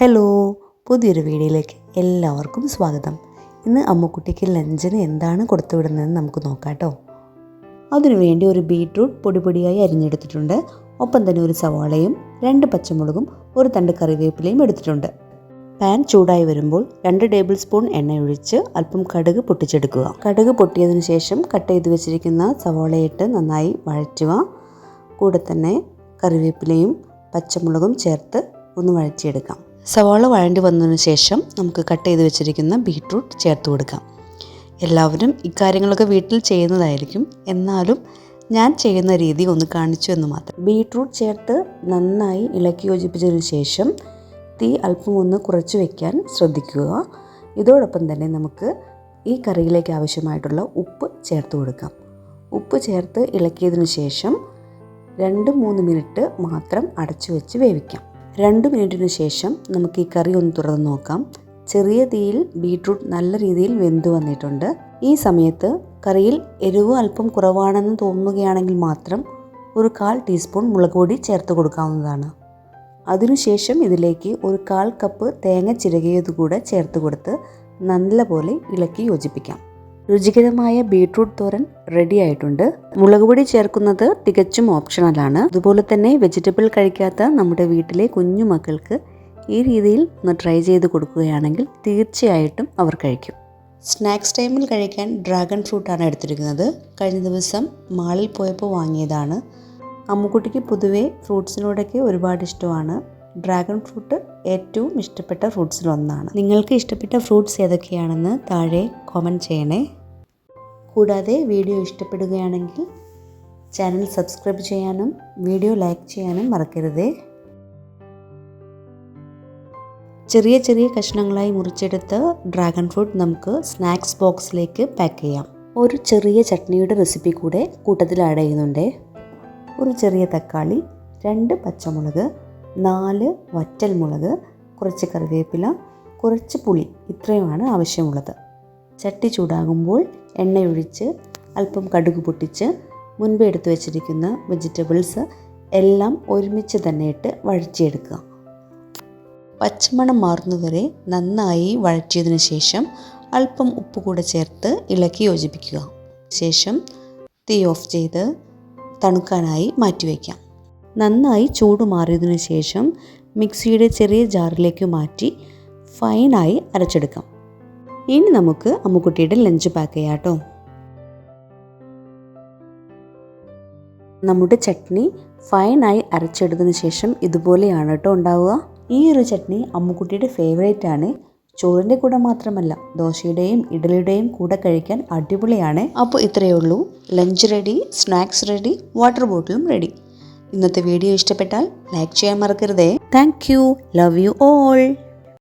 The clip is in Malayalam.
ഹലോ പുതിയൊരു വീഡിയോയിലേക്ക് എല്ലാവർക്കും സ്വാഗതം. ഇന്ന് അമ്മക്കുട്ടിക്ക് ലഞ്ചിന് എന്താണ് കൊടുത്തു വിടുന്നതെന്ന് നമുക്ക് നോക്കാം കേട്ടോ. അതിനുവേണ്ടി ഒരു ബീട്രൂട്ട് പൊടി പൊടിയായി അരിഞ്ഞെടുത്തിട്ടുണ്ട്. ഒപ്പം തന്നെ ഒരു സവാളയും രണ്ട് പച്ചമുളകും ഒരു തണ്ട് കറിവേപ്പിലയും എടുത്തിട്ടുണ്ട്. പാൻ ചൂടായി വരുമ്പോൾ രണ്ട് ടേബിൾ സ്പൂൺ എണ്ണ ഒഴിച്ച് അല്പം കടുക് പൊട്ടിച്ചെടുക്കുക. കടുക് പൊട്ടിയതിനു ശേഷം കട്ട് ചെയ്ത് വെച്ചിരിക്കുന്ന സവാളയിട്ട് നന്നായി വഴറ്റുക. കൂടെ തന്നെ കറിവേപ്പിലയും പച്ചമുളകും ചേർത്ത് ഒന്ന് വഴറ്റിയെടുക്കാം. സവാള വഴണ്ടി വന്നതിന് ശേഷം നമുക്ക് കട്ട് ചെയ്ത് വെച്ചിരിക്കുന്ന ബീട്രൂട്ട് ചേർത്ത് കൊടുക്കാം. എല്ലാവരും ഇക്കാര്യങ്ങളൊക്കെ വീട്ടിൽ ചെയ്യുന്നതായിരിക്കും. എന്നാലും ഞാൻ ചെയ്യുന്ന രീതി ഒന്ന് കാണിച്ചു എന്ന് മാത്രം. ബീട്രൂട്ട് ചേർത്ത് നന്നായി ഇളക്കി യോജിപ്പിച്ചതിന് ശേഷം തീ അല്പം ഒന്ന് കുറച്ച് വയ്ക്കാൻ ശ്രദ്ധിക്കുക. ഇതോടൊപ്പം തന്നെ നമുക്ക് ഈ കറിയിലേക്ക് ആവശ്യമായിട്ടുള്ള ഉപ്പ് ചേർത്ത് കൊടുക്കാം. ഉപ്പ് ചേർത്ത് ഇളക്കിയതിന് ശേഷം രണ്ട് മൂന്ന് മിനിറ്റ് മാത്രം അടച്ചു വെച്ച് വേവിക്കാം. രണ്ട് മിനിറ്റിന് ശേഷം നമുക്ക് ഈ കറി ഒന്ന് തുറന്ന് നോക്കാം. ചെറിയ തീയിൽ ബീട്രൂട്ട് നല്ല രീതിയിൽ വെന്ത് വന്നിട്ടുണ്ട്. ഈ സമയത്ത് കറിയിൽ എരിവ് അല്പം കുറവാണെന്ന് തോന്നുകയാണെങ്കിൽ മാത്രം ഒരു കാൽ ടീസ്പൂൺ മുളക് പൊടി ചേർത്ത് കൊടുക്കാവുന്നതാണ്. അതിനുശേഷം ഇതിലേക്ക് ഒരു കാൽ കപ്പ് തേങ്ങ ചിരകിയത് കൂടെ ചേർത്ത് കൊടുത്ത് നല്ലപോലെ ഇളക്കി യോജിപ്പിക്കാം. രുചികരമായ ബീട്രൂട്ട് തോരൻ റെഡി ആയിട്ടുണ്ട്. മുളക് പൊടി ചേർക്കുന്നത് തികച്ചും ഓപ്ഷണലാണ് അതുപോലെ തന്നെ വെജിറ്റബിൾ കഴിക്കാത്ത നമ്മുടെ വീട്ടിലെ കുഞ്ഞു മക്കൾക്ക് ഈ രീതിയിൽ ഒന്ന് ട്രൈ ചെയ്ത് കൊടുക്കുകയാണെങ്കിൽ തീർച്ചയായിട്ടും അവർ കഴിക്കും. സ്നാക്സ് ടൈമിൽ കഴിക്കാൻ ഡ്രാഗൺ ഫ്രൂട്ടാണ് എടുത്തിരിക്കുന്നത്. കഴിഞ്ഞ ദിവസം മാളിൽ പോയപ്പോൾ വാങ്ങിയതാണ്. അമ്മുക്കുട്ടിക്ക് പൊതുവേ ഫ്രൂട്ട്സിനോടൊക്കെ ഒരുപാട് ഇഷ്ടമാണ്. ഡ്രാഗൺ ഫ്രൂട്ട് ഏറ്റവും ഇഷ്ടപ്പെട്ട ഫ്രൂട്ട്സിലൊന്നാണ് നിങ്ങൾക്ക് ഇഷ്ടപ്പെട്ട ഫ്രൂട്ട്സ് ഏതൊക്കെയാണെന്ന് താഴെ കോമന്റ് ചെയ്യണേ. കൂടാതെ വീഡിയോ ഇഷ്ടപ്പെടുകയാണെങ്കിൽ ചാനൽ സബ്സ്ക്രൈബ് ചെയ്യാനും വീഡിയോ ലൈക്ക് ചെയ്യാനും മറക്കരുതേ. ചെറിയ ചെറിയ കഷ്ണങ്ങളായി മുറിച്ചെടുത്ത് ഡ്രാഗൺ ഫ്രൂട്ട് നമുക്ക് സ്നാക്സ് ബോക്സിലേക്ക് പാക്ക് ചെയ്യാം. ഒരു ചെറിയ ചട്നിയുടെ റെസിപ്പി കൂടെ കൂട്ടത്തിൽ ആഡ് ചെയ്യുന്നുണ്ട്. ഒരു ചെറിയ തക്കാളി രണ്ട് പച്ചമുളക് നാല് വറ്റൽമുളക് കുറച്ച് കറിവേപ്പില കുറച്ച് പുളി ഇത്രയുമാണ് ആവശ്യമുള്ളത്. ചട്ടി ചൂടാകുമ്പോൾ എണ്ണയൊഴിച്ച് അല്പം കടുക് പൊട്ടിച്ച് മുൻപേ എടുത്തു വെച്ചിരിക്കുന്ന വെജിറ്റബിൾസ് എല്ലാം ഒരുമിച്ച് തന്നെ ഇട്ട് വഴറ്റിയെടുക്കുക. പച്ചമണം മാറുന്നവരെ നന്നായി വഴറ്റിയതിനു ശേഷം അല്പം ഉപ്പ് കൂടെ ചേർത്ത് ഇളക്കി യോജിപ്പിക്കുക. ശേഷം തീ ഓഫ് ചെയ്ത് തണുക്കാനായി മാറ്റിവെക്കാം നന്നായി ചൂട് മാറിയതിനു ശേഷം മിക്സിയുടെ ചെറിയ ജാറിലേക്ക് മാറ്റി ഫൈനായി അരച്ചെടുക്കാം. ഇനി നമുക്ക് അമ്മുക്കുട്ടിയുടെ ലഞ്ച് പാക്ക് ചെയ്യാം കേട്ടോ. നമ്മുടെ ചട്നി ഫൈനായി അരച്ചെടുത്തതിന് ശേഷം ഇതുപോലെയാണ് കേട്ടോ ഉണ്ടാവുക. ഈ ഒരു ചട്നി അമ്മുക്കുട്ടിയുടെ ഫേവറേറ്റ് ആണ്. ചോറിന്റെ കൂടെ മാത്രമല്ല ദോശയുടെയും ഇഡലിയുടെയും കൂടെ കഴിക്കാൻ അടിപൊളിയാണ്. അപ്പോൾ ഇത്രയേ ഉള്ളൂ. Lunch ready snacks ready water ബോട്ടിലും ready ഇന്നത്തെ വീഡിയോ ഇഷ്ടപ്പെട്ടാൽ ലൈക്ക് ചെയ്യാൻ മറക്കരുതേ. Thank you love you all